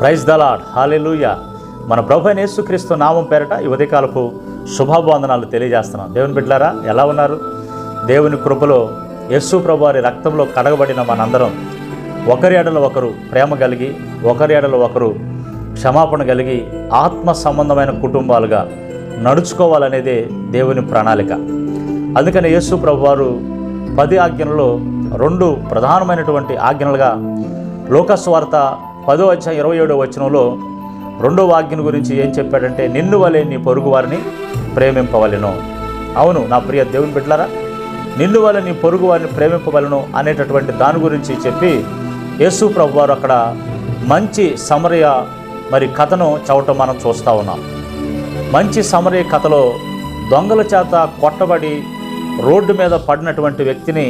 Praise the Lord hallelujah మన ప్రభు యేసుక్రీస్తు నామం పేరట ఈ ఉదయకాలపు శుభాభివందనాలు తెలియజేస్తున్నాం. దేవుని బిడ్డలారా ఎలా ఉన్నారు? దేవుని కృపలో యేసు ప్రభు వారి రక్తంలో కడగబడిన మనందరం ఒకరి ఎడలో ఒకరు ప్రేమ కలిగి ఒకరి ఎడలో ఒకరు క్షమాపణ కలిగి ఆత్మ సంబంధమైన కుటుంబాలుగా నడుచుకోవాలనేదే దేవుని ప్రణాళిక. అందుకని యేసు ప్రభు వారు పది ఆజ్ఞలలో రెండు ప్రధానమైనటువంటి ఆజ్ఞలుగా లోకస్వార్త పదో వచ్చ ఇరవై ఏడో వచనంలో రెండో వాక్యం గురించి ఏం చెప్పాడంటే నిన్ను వలె నీ పొరుగు వారిని ప్రేమింపవలెను. అవును నా ప్రియ దేవుని బిడ్డలారా నిన్ను వలె నీ పొరుగు వారిని ప్రేమింపవలను అనేటటువంటి దాని గురించి చెప్పి యేసు ప్రభు వారు అక్కడ మంచి సమరయ మరి కథను చవటం మనం చూస్తూ ఉన్నాం. మంచి సమరయ కథలో దొంగల చేత కొట్టబడి రోడ్డు మీద పడినటువంటి వ్యక్తిని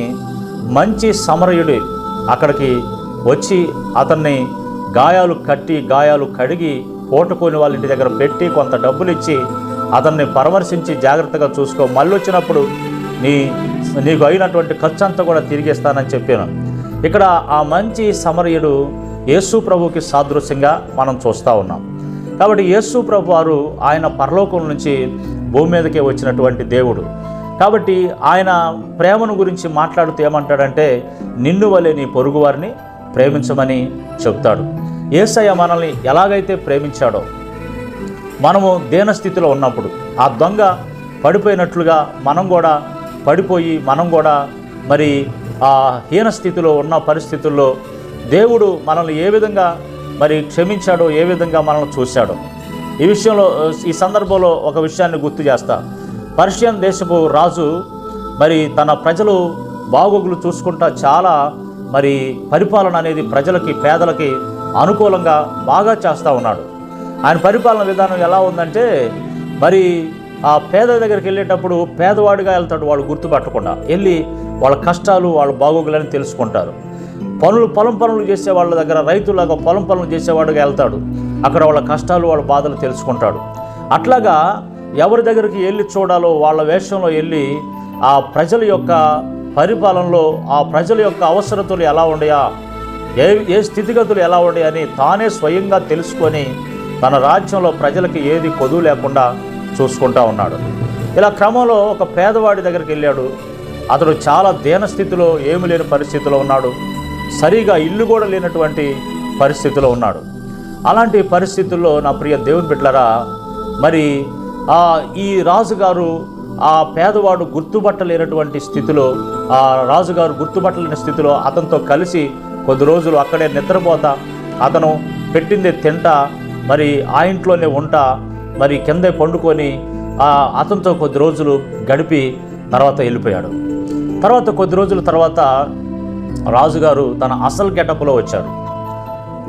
మంచి సమరయుడు అక్కడికి వచ్చి అతన్ని గాయాలు కట్టి గాయాలు కడిగి పోటుకోని వాళ్ళ ఇంటి దగ్గర పెట్టి కొంత డబ్బులు ఇచ్చి అతన్ని పరామర్శించి జాగ్రత్తగా చూసుకో. మళ్ళీ వచ్చినప్పుడు నీ నీకు అయినటువంటి ఖర్చు అంతా కూడా తిరిగిస్తానని చెప్పాను. ఇక్కడ ఆ మంచి సమరయుడు యేసు ప్రభుకి సాదృశ్యంగా మనం చూస్తూ ఉన్నాం. కాబట్టి యేసు ప్రభు వారు ఆయన పరలోకం నుంచి భూమి మీదకే వచ్చినటువంటి దేవుడు. కాబట్టి ఆయన ప్రేమను గురించి మాట్లాడుతూ ఏమంటాడంటే నిన్ను వలె నీ పొరుగువారిని ప్రేమించమని చెప్తాడు. ఏసయ్య మనల్ని ఎలాగైతే ప్రేమించాడో మనము దీనస్థితిలో ఉన్నప్పుడు ఆ దొంగ పడిపోయినట్లుగా మనం కూడా పడిపోయి మనం కూడా మరి ఆ హీన స్థితిలో ఉన్న పరిస్థితుల్లో దేవుడు మనల్ని ఏ విధంగా మరి క్షమించాడో ఏ విధంగా మనల్ని చూశాడో. ఈ విషయంలో ఈ సందర్భంలో ఒక విషయాన్ని గుర్తు చేస్తా. పర్షియన్ దేశపు రాజు మరి తన ప్రజలు బాగోగులు చూసుకుంటా చాలా మరి పరిపాలన అనేది ప్రజలకి పేదలకి అనుకూలంగా బాగా చేస్తూ ఉన్నాడు. ఆయన పరిపాలన విధానం ఎలా ఉందంటే మరి ఆ పేద దగ్గరికి వెళ్ళేటప్పుడు పేదవాడిగా వెళ్తాడు వాళ్ళు గుర్తుపట్టకుండా. వెళ్ళి వాళ్ళ కష్టాలు వాళ్ళ బాగోగులని తెలుసుకుంటారు. పనులు పొలం పనులు చేసే వాళ్ళ దగ్గర రైతులాగా పొలం పనులు చేసేవాడుగా వెళ్తాడు. అక్కడ వాళ్ళ కష్టాలు వాళ్ళ బాధలు తెలుసుకుంటాడు. అట్లాగా ఎవరి దగ్గరికి వెళ్ళి చూడాలో వాళ్ళ వేషంలో వెళ్ళి ఆ ప్రజల యొక్క పరిపాలనలో ఆ ప్రజల యొక్క అవసరతలు ఎలా ఉన్నాయా ఏ ఏ స్థితిగతులు ఎలా ఉన్నాయని తానే స్వయంగా తెలుసుకొని తన రాజ్యంలో ప్రజలకి ఏది కొదువు లేకుండా చూసుకుంటా ఉన్నాడు. ఇలా క్రమంలో ఒక పేదవాడి దగ్గరికి వెళ్ళాడు. అతడు చాలా దీనస్థితిలో ఏమి లేని పరిస్థితిలో ఉన్నాడు. సరిగా ఇల్లు కూడా లేనటువంటి పరిస్థితిలో ఉన్నాడు. అలాంటి పరిస్థితుల్లో నా ప్రియ దేవుని బిడ్డలరా మరి ఈ రాజుగారు ఆ పేదవాడు గుర్తుపట్టలేనటువంటి స్థితిలో ఆ రాజుగారు గుర్తుపట్టలేని స్థితిలో అతనితో కలిసి కొద్ది రోజులు అక్కడే నిద్రపోతా. అతను పెట్టింది తింటా మరి ఆ ఇంట్లోనే ఉంటా మరి కిందే పండుకొని ఆ అతనితో కొద్ది రోజులు గడిపి తర్వాత వెళ్ళిపోయాడు. తర్వాత కొద్ది రోజుల తర్వాత రాజుగారు తన అసలు గెటప్లో వచ్చాడు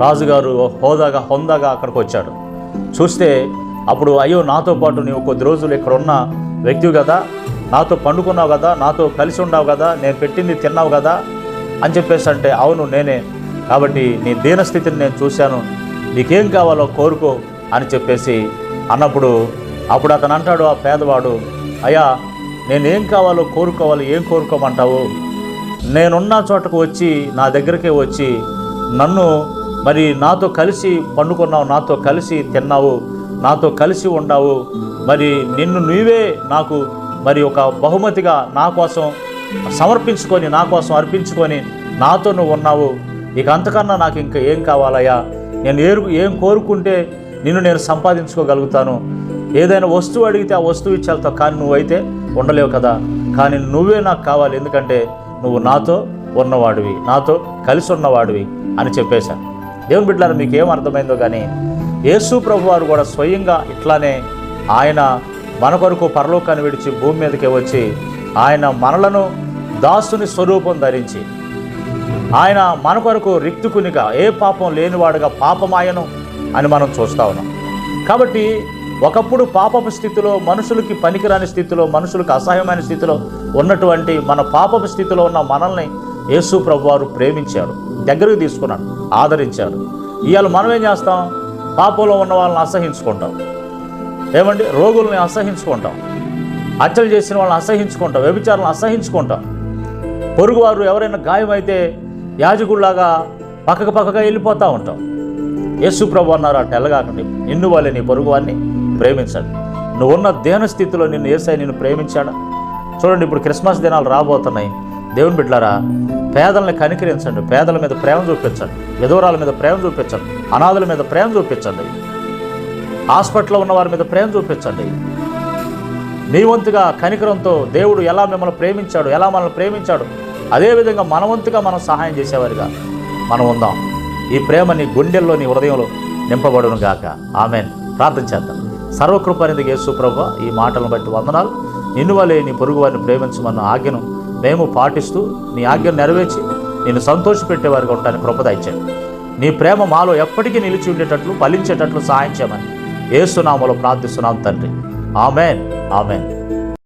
రాజుగారు హోదాగా హొందాగా అక్కడికి వచ్చాడు. చూస్తే అప్పుడు అయ్యో నాతో పాటు నీవు కొద్ది రోజులు ఇక్కడ ఉన్న వ్యక్తివి కదా నాతో పండుకున్నావు కదా నాతో కలిసి ఉన్నావు కదా నేను పెట్టింది తిన్నావు కదా అని చెప్పేసి అంటే అవును నేనే. కాబట్టి నీ దీనస్థితిని నేను చూశాను. నీకేం కావాలో కోరుకో అని చెప్పేసి అన్నప్పుడు అప్పుడు అతను అంటాడు ఆ పేదవాడు అయ్యా నేనేం కావాలో కోరుకోవాలి ఏం కోరుకోమంటావు? నేనున్న చోటకు వచ్చి నా దగ్గరికే వచ్చి నన్ను మరి నాతో కలిసి పండుకున్నావు నాతో కలిసి తిన్నావు నాతో కలిసి ఉన్నావు మరి నిన్ను నువ్వే నాకు మరి ఒక బహుమతిగా నా కోసం సమర్పించుకొని నా కోసం అర్పించుకొని నాతో నువ్వు ఉన్నావు. ఇక అంతకన్నా నాకు ఇంకా ఏం కావాలయ్యా? నేను ఏరు ఏం కోరుకుంటే నిన్ను నేను సంపాదించుకోగలుగుతాను. ఏదైనా వస్తువు అడిగితే ఆ వస్తువు ఇచ్చేళ్తావు కానీ నువ్వైతే ఉండలేవు కదా. కానీ నువ్వే నాకు కావాలి. ఎందుకంటే నువ్వు నాతో ఉన్నవాడివి. నాతో కలిసి ఉన్నవాడివి అని చెప్పేశాను. దేవుని బిడ్డలను మీకు ఏం అర్థమైందో కానీ యేసు ప్రభు వారు కూడా స్వయంగా ఇట్లానే ఆయన మన కొరకు పరలోకాన్ని విడిచి భూమి మీదకే వచ్చి ఆయన మనలను దాసుని స్వరూపం ధరించి. ఆయన మన కొరకు రిక్తుకునిగా ఏ పాపం లేనివాడుగా పాపమాయను అని మనం చూస్తా ఉన్నాం. కాబట్టి ఒకప్పుడు పాపపు స్థితిలో మనుషులకి పనికిరాని స్థితిలో మనుషులకు అసహ్యమైన స్థితిలో ఉన్నటువంటి మన పాపపు స్థితిలో ఉన్న మనల్ని యేసు ప్రభు వారు ప్రేమించాడు దగ్గరకు తీసుకున్నాడు ఆదరించారు. ఇవాళ మనం ఏం చేస్తాం? పాపంలో ఉన్న వాళ్ళని అసహించుకుంటాం. ఏమండి? రోగుల్ని అసహించుకుంటాం. హత్యలు చేసిన వాళ్ళని అసహించుకుంటాం వ్యభిచారాలను అసహించుకుంటాం. పొరుగువారు ఎవరైనా గాయమైతే యాజకుల్లాగా పక్కకు పక్కగా వెళ్ళిపోతూ ఉంటాం. యేసు ప్రభు అన్నారు అటు వెళ్ళగాకండి నిన్ను వాళ్ళే నీ పొరుగువారిని ప్రేమించండి. నువ్వు ఉన్న దేహన స్థితిలో నిన్ను ఏసై నిన్ను ప్రేమించాడు? చూడండి ఇప్పుడు క్రిస్మస్ దినాలు రాబోతున్నాయి. దేవుని బిడ్డలారా పేదల్ని కనికరించండి. పేదల మీద ప్రేమ చూపించండి. విధవరాల మీద ప్రేమ చూపించండి. అనాథుల మీద ప్రేమ చూపించండి. హాస్పిటల్లో ఉన్న వారి మీద ప్రేమ చూపించండి. మీ వంతుగా కనికరంతో దేవుడు ఎలా మిమ్మల్ని ప్రేమించాడు ఎలా మనల్ని ప్రేమించాడు అదేవిధంగా మన వంతుగా మనం సహాయం చేసేవారిగా. మనం ఉందాం. ఈ ప్రేమ నీ గుండెల్లో నీ హృదయంలో నింపబడును గాక. ఆమెన్. ప్రార్థన చేద్దాం. సర్వకృపరింది యేసు ప్రభు ఈ మాటలను బట్టి వందనాలు. నిన్ను వలే నీ పొరుగు వారిని ప్రేమించమన్న ఆజ్ఞను మేము పాటిస్తూ నీ ఆజ్ఞను నెరవేర్చి నేను సంతోషపెట్టేవారిగా ఉంటాను కృపద నీ ప్రేమ మాలో ఎప్పటికీ నిలిచి ఉండేటట్లు ఫలించేటట్లు సహాయం చేయమని ఏసునామలో ప్రార్థిస్తున్నాం తండ్రి. ఆమెన్. ఆమెన్.